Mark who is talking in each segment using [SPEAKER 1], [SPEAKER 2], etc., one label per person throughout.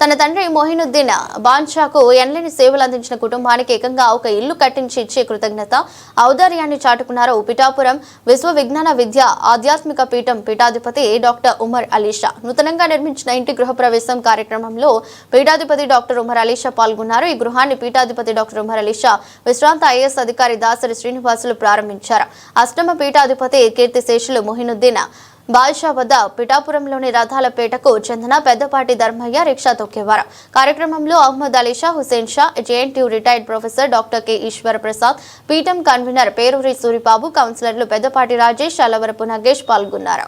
[SPEAKER 1] తన తండ్రి మొహినుద్దీన్ బాన్షాకు ఎనలేని సేవలు అందించిన కుటుంబానికి ఏకంగా ఒక ఇల్లు కట్టించి ఇచ్చే కృతజ్ఞత ఔదార్యాన్ని చాటుకున్నారు పిఠాపురం విశ్వ విజ్ఞాన విద్య ఆధ్యాత్మిక పీఠం పీఠాధిపతి డాక్టర్ ఉమర్ అలీషా. నూతనంగా నిర్మించిన ఇంటి గృహప్రవేశం కార్యక్రమంలో పీఠాధిపతి డాక్టర్ ఉమర్ అలీషా పాల్గొన్నారు. ఈ గృహాన్ని పీఠాధిపతి డాక్టర్ ఉమర్ అలీషా విశ్రాంత ఐఏఎస్ అధికారి దాసరి శ్రీనివాసులు ప్రారంభించారు. అష్టమ పీఠాధిపతి కీర్తిశేషులు మొహినుద్దీన్ బాద్షా వద్ద పిఠాపురంలోని రథాలపేటకు చెందిన పెద్దపాటి ధర్మయ్య రిక్షా తొక్కేవారు. కార్యక్రమంలో Ahmed Ali Shah Hussain Shah JNTU retired professor doctor K. Eshwara Prasad పీఠం కన్వీనర్ పేరూరి సూరిబాబు కౌన్సిలర్లు పెద్దపాటి రాజేష్ అలవరపు నగేష్ పాల్గొన్నారు.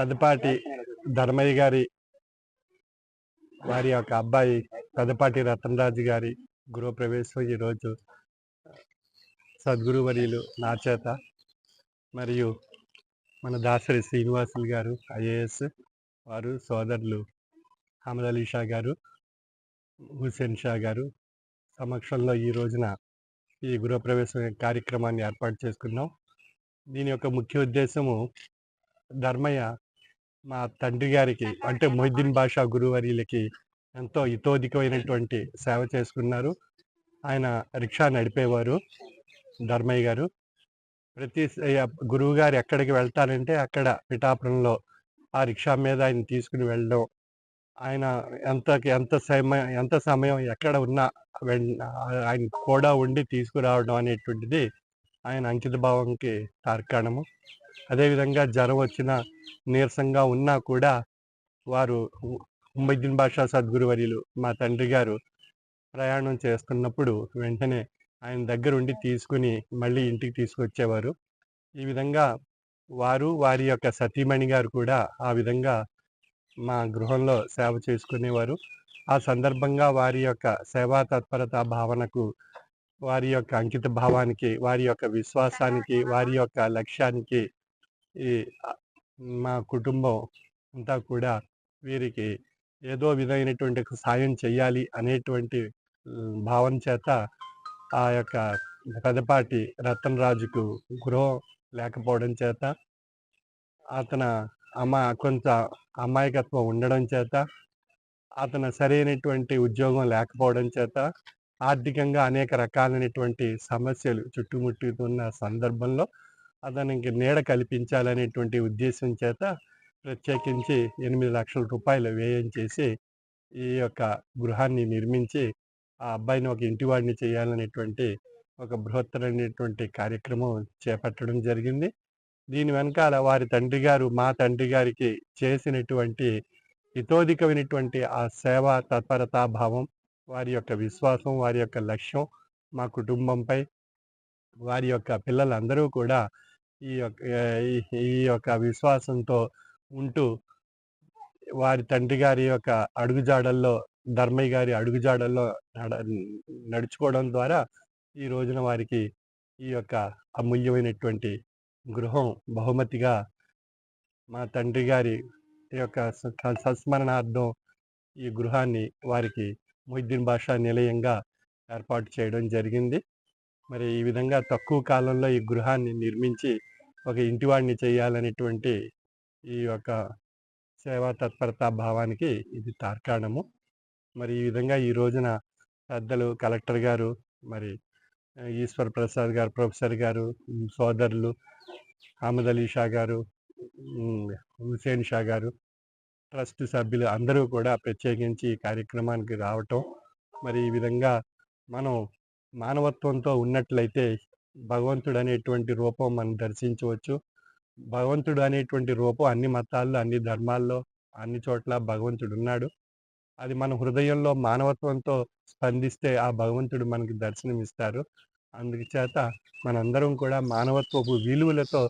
[SPEAKER 2] పెద్దపాటి ధర్మయ్య గారి వారి యొక్క అబ్బాయి పెద్దపాటి రతనరాజు గారి గృహప్రవేశం ఈరోజు సద్గురు వర్యులు నా చేత మరియు మన దాసరి శ్రీనివాసులు గారు ఐఏఎస్ వారు సోదరులు అహ్మద్ అలీ షా గారు హుసేన్ షా గారు సమక్షంలో ఈ రోజున ఈ గృహప్రవేశం కార్యక్రమాన్ని ఏర్పాటు చేసుకున్నాం. దీని యొక్క ముఖ్య ఉద్దేశము ధర్మయ్య మా తండ్రి గారికి అంటే మొహిద్దీన్ బాషా గురువర్యులకి ఎంతో ఇతోధికమైనటువంటి సేవ చేసుకున్నారు. ఆయన రిక్షా నడిపేవారు ధర్మయ్య గారు. ప్రతి గురువు గారు ఎక్కడికి వెళ్తారంటే అక్కడ పిఠాపురంలో ఆ రిక్షా మీద ఆయన తీసుకుని వెళ్ళడం. ఆయన ఎంత ఎంత సమయం ఎంత సమయం ఎక్కడ ఉన్నా వెన్- ఆయన కూడా ఉండి తీసుకురావడం అనేటువంటిది ఆయన అంకిత భావంకి తార్కాణము. అదేవిధంగా జ్వరం వచ్చిన నీరసంగా ఉన్నా కూడా వారు ఉమ్మద్దీన్ బాషా సద్గురువర్యులు మా తండ్రి గారు ప్రయాణం చేస్తున్నప్పుడు వెంటనే ఆయన దగ్గర ఉండి తీసుకుని మళ్ళీ ఇంటికి తీసుకొచ్చేవారు. ఈ విధంగా వారు వారి యొక్క సతీమణి గారు కూడా ఆ విధంగా మా గృహంలో సేవ చేసుకునేవారు. ఆ సందర్భంగా వారి యొక్క సేవా తత్పరత భావనకు వారి యొక్క అంకిత భావానికి వారి యొక్క విశ్వాసానికి వారి యొక్క లక్ష్యానికి ఈ మా కుటుంబం అంతా కూడా వీరికి ఏదో విధమైనటువంటి సాయం చేయాలి అనేటువంటి భావం భావన చేత ఆ యొక్క పెదపాటి రతన్ రాజుకు గృహం లేకపోవడం చేత అతను అమ్మా కొంత అమాయకత్వం ఉండడం చేత అతను సరైనటువంటి ఉద్యోగం లేకపోవడం చేత ఆర్థికంగా అనేక రకాలైనటువంటి సమస్యలు చుట్టుముట్టుతున్న సందర్భంలో అతనికి నీడ కల్పించాలనేటువంటి ఉద్దేశం చేత ప్రత్యేకించి ఎనిమిది లక్షల రూపాయలు వ్యయం చేసి ఈ యొక్క గృహాన్ని నిర్మించి ఆ అబ్బాయిని ఒక ఇంటివాడిని చేయాలనేటువంటి ఒక బృహత్తరమైనటువంటి కార్యక్రమం చేపట్టడం జరిగింది. దీని వెనకాల వారి తండ్రి గారు మా తండ్రి గారికి చేసినటువంటి హితోధికమైనటువంటి ఆ సేవ తత్పరతా భావం వారి యొక్క విశ్వాసం వారి యొక్క లక్ష్యం మా కుటుంబంపై వారి యొక్క పిల్లలందరూ కూడా ఈ యొక్క ఈ- యొక్క విశ్వాసంతో ఉంటూ వారి తండ్రి గారి యొక్క అడుగుజాడల్లో ధర్మయ్య గారి అడుగుజాడల్లో నడ నడుచుకోవడం ద్వారా ఈ రోజున వారికి ఈ యొక్క అమూల్యమైనటువంటి గృహం బహుమతిగా మా తండ్రి గారి యొక్క సంస్మరణార్థం ఈ గృహాన్ని వారికి మొహిద్దీన్ భాషా నిలయంగా ఏర్పాటు చేయడం జరిగింది. మరి ఈ విధంగా తక్కువ కాలంలో ఈ గృహాన్ని నిర్మించి ఒక ఇంటివాడిని చేయాలనేటువంటి ఈ యొక్క సేవా తత్పరతా భావానికి ఇది తార్కాణము. మరి ఈ విధంగా ఈ రోజున పెద్దలు కలెక్టర్ గారు మరి ఈశ్వర్ ప్రసాద్ గారు ప్రొఫెసర్ గారు సోదరులు అహ్మద్ అలీ షా గారు హుసేన్ షా గారు ట్రస్ట్ సభ్యులు అందరూ కూడా ప్రత్యేకించి ఈ కార్యక్రమానికి రావటం. మరి ఈ విధంగా మనం మానవత్వంతో ఉన్నట్లయితే భగవంతుడు అనేటువంటి రూపం మనం దర్శించవచ్చు. భగవంతుడు అనేటువంటి రూపం అన్ని మతాల్లో అన్ని ధర్మాల్లో అన్ని చోట్ల భగవంతుడు ఉన్నాడు అది మన హృదయంలో మానవత్వంతో స్పందిస్తే ఆ భగవంతుడు మనకి దర్శనమిస్తారు. అందుచేత మనందరం కూడా మానవత్వపు విలువలతో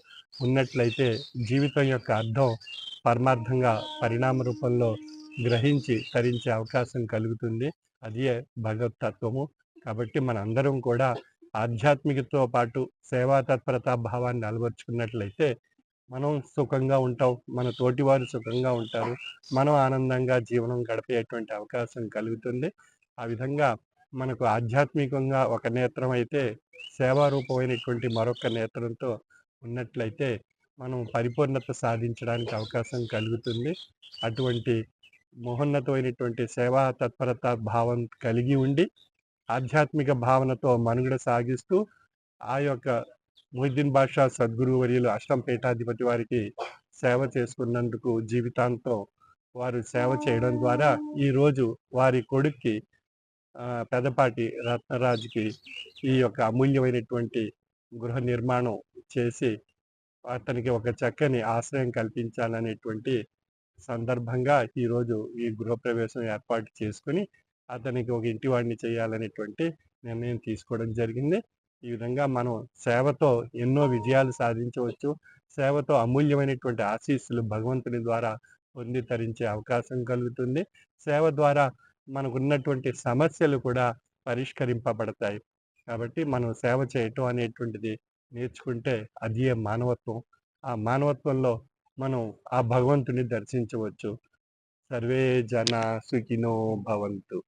[SPEAKER 2] ఉన్నట్లయితే జీవితం యొక్క అర్థం పరమార్థంగా పరిణామ రూపంలో గ్రహించి తరించే అవకాశం కలుగుతుంది. అదే భగవతత్వము కాబట్టి మనందరం కూడా ఆధ్యాత్మికతో పాటు సేవా తత్పరత భావాన్ని అలవర్చుకున్నట్లయితే మనం సుఖంగా ఉంటాం మన తోటివారు సుఖంగా ఉంటారు మనం ఆనందంగా జీవనం గడిపేటువంటి అవకాశం కలుగుతుంది. ఆ విధంగా మనకు ఆధ్యాత్మికంగా ఒక నేత్రం అయితే సేవారూపమైనటువంటి మరొక నేత్రంతో ఉన్నట్లయితే మనం పరిపూర్ణత సాధించడానికి అవకాశం కలుగుతుంది. అటువంటి మహోన్నతమైనటువంటి సేవా తత్పరత భావం కలిగి ఉండి ఆధ్యాత్మిక భావనతో మనుగడ సాగిస్తూ ఆ యొక్క మొహిద్దీన్ బాషా సద్గురు వర్యులు అష్టం పీఠాధిపతి వారికి సేవ చేసుకున్నందుకు జీవితాంతం వారు సేవ చేయడం ద్వారా ఈరోజు వారి కొడుక్కి పెదపాటి రత్నరాజుకి ఈ యొక్క అమూల్యమైనటువంటి గృహ నిర్మాణం చేసి అతనికి ఒక చక్కని ఆశ్రయం కల్పించాలనేటువంటి సందర్భంగా ఈరోజు ఈ గృహప్రవేశం ఏర్పాటు చేసుకుని అతనికి ఒక ఇంటివాడిని చేయాలనేటువంటి నిర్ణయం తీసుకోవడం జరిగింది. ఈ విధంగా మనం సేవతో ఎన్నో విజయాలు సాధించవచ్చు. సేవతో అమూల్యమైనటువంటి ఆశీస్సులు భగవంతుని ద్వారా పొంది తరించే అవకాశం కలుగుతుంది. సేవ ద్వారా మనకు ఉన్నటువంటి సమస్యలు కూడా పరిష్కరింపబడతాయి. కాబట్టి మనం సేవ చేయటం అనేటువంటిది నేర్చుకుంటే అది మానవత్వం. ఆ మానవత్వంలో మనం ఆ భగవంతుని దర్శించవచ్చు. సర్వే జన సుఖినో భవంతు.